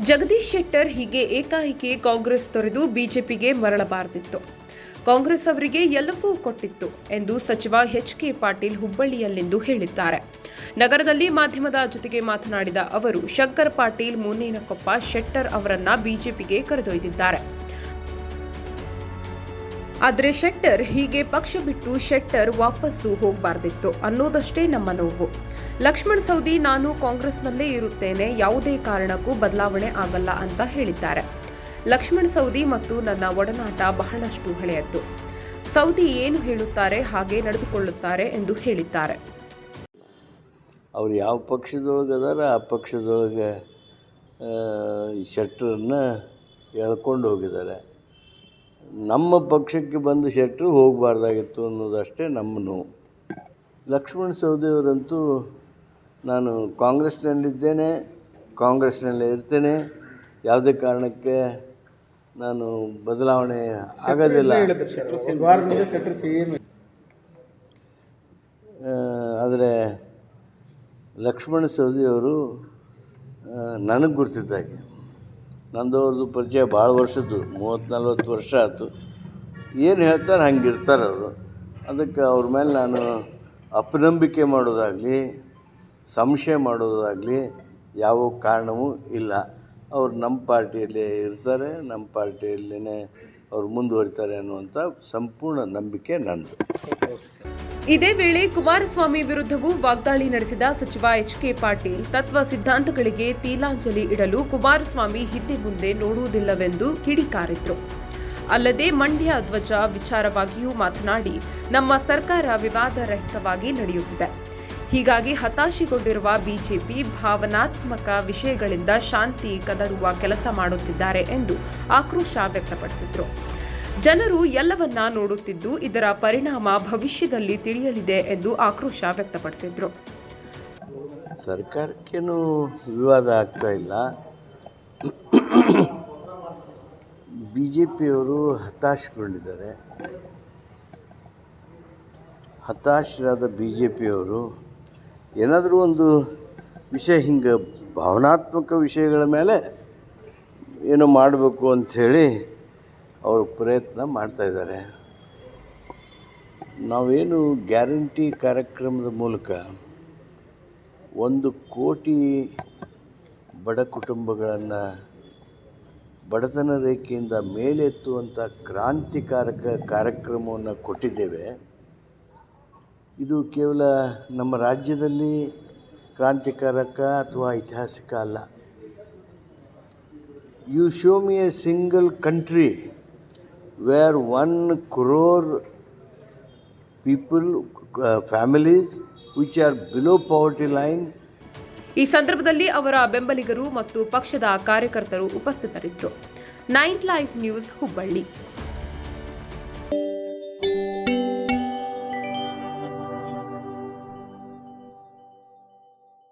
ಜಗದೀಶ್ ಶೆಟ್ಟರ್ ಹೀಗೆ ಏಕಾಏಕಿ ಕಾಂಗ್ರೆಸ್ ತೊರೆದು ಬಿಜೆಪಿಗೆ ಮರಳಬಾರದಿತ್ತು. ಕಾಂಗ್ರೆಸ್ ಅವರಿಗೆ ಎಲ್ಲವೂ ಕೊಟ್ಟಿತ್ತು ಎಂದು ಸಚಿವ ಎಚ್ ಕೆ ಪಾಟೀಲ್ ಹುಬ್ಬಳ್ಳಿಯಲ್ಲಿಂದು ಹೇಳಿದ್ದಾರೆ. ನಗರದಲ್ಲಿ ಮಾಧ್ಯಮದ ಜೊತೆಗೆ ಮಾತನಾಡಿದ ಅವರು, ಶಂಕರ್ ಪಾಟೀಲ್ ಮುನ್ನೇನಕೊಪ್ಪ ಶೆಟ್ಟರ್ ಅವರನ್ನ ಬಿಜೆಪಿಗೆ ಕರೆದೊಯ್ದಿದ್ದಾರೆ. ಆದರೆ ಶೆಟ್ಟರ್ ಹೀಗೆ ಪಕ್ಷ ಬಿಟ್ಟು ಶೆಟ್ಟರ್ ವಾಪಸ್ಸು ಹೋಗಬಾರ್ದಿತ್ತು ಅನ್ನೋದಷ್ಟೇ ನಮ್ಮ ನೋವು. ಲಕ್ಷ್ಮಣ್ ಸೌದಿ ನಾನು ಕಾಂಗ್ರೆಸ್ನಲ್ಲೇ ಇರುತ್ತೇನೆ, ಯಾವುದೇ ಕಾರಣಕ್ಕೂ ಬದಲಾವಣೆ ಆಗಲ್ಲ ಅಂತ ಹೇಳಿದ್ದಾರೆ. ಲಕ್ಷ್ಮಣ್ ಸೌದಿ ಮತ್ತು ನನ್ನ ಒಡನಾಟ ಬಹಳಷ್ಟು ಹಳೆಯದ್ದು. ಸೌದಿ ಏನು ಹೇಳುತ್ತಾರೆ, ಹಾಗೆ ನಡೆದುಕೊಳ್ಳುತ್ತಾರೆ ಎಂದು ಹೇಳಿದ್ದಾರೆ. ಅವ್ರು ಯಾವ ಪಕ್ಷದೊಳಗೆ ಅದಾರ ಆ ಪಕ್ಷದೊಳಗೆ ಶೆಟ್ರನ್ನ ಎಳ್ಕೊಂಡು ಹೋಗಿದ್ದಾರೆ. ನಮ್ಮ ಪಕ್ಷಕ್ಕೆ ಬಂದ ಶೆಟ್ರು ಹೋಗಬಾರ್ದಾಗಿತ್ತು ಅನ್ನೋದಷ್ಟೇ ನಮ್ಮ ನೋವು. ಲಕ್ಷ್ಮಣ್ ಸವದಿಯವರಂತೂ ನಾನು ಕಾಂಗ್ರೆಸ್ನಲ್ಲಿದ್ದೇನೆ ಕಾಂಗ್ರೆಸ್ನಲ್ಲೇ ಇರ್ತೇನೆ. ಯಾವುದೇ ಕಾರಣಕ್ಕೆ ನಾನು ಬದಲಾವಣೆ ಆಗೋದಿಲ್ಲ. ಆದರೆ ಲಕ್ಷ್ಮಣ ಸವದಿಯವರು ನನಗೆ ಗುರ್ತಿದ್ದಾಗೆ ನಂದು ಅವ್ರದ್ದು ಪರಿಚಯ ಭಾಳ ವರ್ಷದ್ದು ಮೂವತ್ತು ನಲ್ವತ್ತು ವರ್ಷ ಆಯ್ತು. ಏನು ಹೇಳ್ತಾರೆ ಹಂಗೆ ಇರ್ತಾರೆ ಅವರು. ಅದಕ್ಕೆ ಅವ್ರ ಮೇಲೆ ನಾನು ಅಪನಂಬಿಕೆ ಮಾಡೋದಾಗಲಿ ಸಂಶಯ ಮಾಡೋದಾಗಲಿ ಯಾವ ಕಾರಣವೂ ಇಲ್ಲ. ಅವ್ರು ನಮ್ಮ ಪಾರ್ಟಿಯಲ್ಲೇ ಇರ್ತಾರೆ, ನಮ್ಮ ಪಾರ್ಟಿಯಲ್ಲೇ ಅವ್ರು ಮುಂದುವರಿತಾರೆ ಅನ್ನುವಂಥ ಸಂಪೂರ್ಣ ನಂಬಿಕೆ ನಂದು. ಇದೇ ವೇಳೆ ಕುಮಾರಸ್ವಾಮಿ ವಿರುದ್ಧವೂ ವಾಗ್ದಾಳಿ ನಡೆಸಿದ ಸಚಿವ ಎಚ್ ಕೆ ಪಾಟೀಲ್, ತತ್ವ ಸಿದ್ಧಾಂತಗಳಿಗೆ ತೀಲಾಂಜಲಿ ಇಡಲು ಕುಮಾರಸ್ವಾಮಿ ಹಿಂದೆ ಮುಂದೆ ನೋಡುವುದಿಲ್ಲವೆಂದು ಕಿಡಿಕಾರಿದ್ರು. ಅಲ್ಲದೆ ಮಂಡ್ಯ ಧ್ವಜ ವಿಚಾರವಾಗಿಯೂ ಮಾತನಾಡಿ, ನಮ್ಮ ಸರ್ಕಾರ ವಿವಾದರಹಿತವಾಗಿ ನಡೆಯುತ್ತಿದೆ. ಹೀಗಾಗಿ ಹತಾಶೆಗೊಂಡಿರುವ ಬಿಜೆಪಿ ಭಾವನಾತ್ಮಕ ವಿಷಯಗಳಿಂದ ಶಾಂತಿ ಕದಡುವ ಕೆಲಸ ಮಾಡುತ್ತಿದ್ದಾರೆ ಎಂದು ಆಕ್ರೋಶ ವ್ಯಕ್ತಪಡಿಸಿದರು. ಜನರು ಎಲ್ಲವನ್ನ ನೋಡುತ್ತಿದ್ದು ಇದರ ಪರಿಣಾಮ ಭವಿಷ್ಯದಲ್ಲಿ ತಿಳಿಯಲಿದೆ ಎಂದು ಆಕ್ರೋಶ ವ್ಯಕ್ತಪಡಿಸಿದರು. ಸರ್ಕಾರಕ್ಕೇನು ವಿವಾದ ಆಗ್ತಾ ಇಲ್ಲ. ಬಿ ಜೆ ಪಿಯವರು ಹತಾಶಗೊಂಡಿದ್ದಾರೆ. ಹತಾಶರಾದ ಬಿ ಜೆ ಪಿಯವರು ಏನಾದರೂ ಒಂದು ವಿಷಯ, ಹಿಂಗೆ ಭಾವನಾತ್ಮಕ ವಿಷಯಗಳ ಮೇಲೆ ಏನೋ ಮಾಡಬೇಕು ಅಂಥೇಳಿ ಅವರು ಪ್ರಯತ್ನ ಮಾಡ್ತಾಯಿದ್ದಾರೆ ನಾವೇನು ಗ್ಯಾರಂಟಿ ಕಾರ್ಯಕ್ರಮದ ಮೂಲಕ ಒಂದು ಕೋಟಿ ಬಡ ಕುಟುಂಬಗಳನ್ನು ಬಡತನ ರೇಖೆಯಿಂದ ಮೇಲೆತ್ತುವಂಥ ಕ್ರಾಂತಿಕಾರಕ ಕಾರ್ಯಕ್ರಮವನ್ನು ಕೊಟ್ಟಿದ್ದೇವೆ. ಇದು ಕೇವಲ ನಮ್ಮ ರಾಜ್ಯದಲ್ಲಿ ಕ್ರಾಂತಿಕಾರಕ ಅಥವಾ ಐತಿಹಾಸಿಕ ಅಲ್ಲ. You show me a single country where one crore people families which are below poverty line ಈ ಸಂದರ್ಭದಲ್ಲಿ ಅವರ ಬೆಂಬಲಿಗರು ಮತ್ತು ಪಕ್ಷದ ಕಾರ್ಯಕರ್ತರು ಉಪಸ್ಥಿತರಿದ್ದರು. Nine life news Hubballi.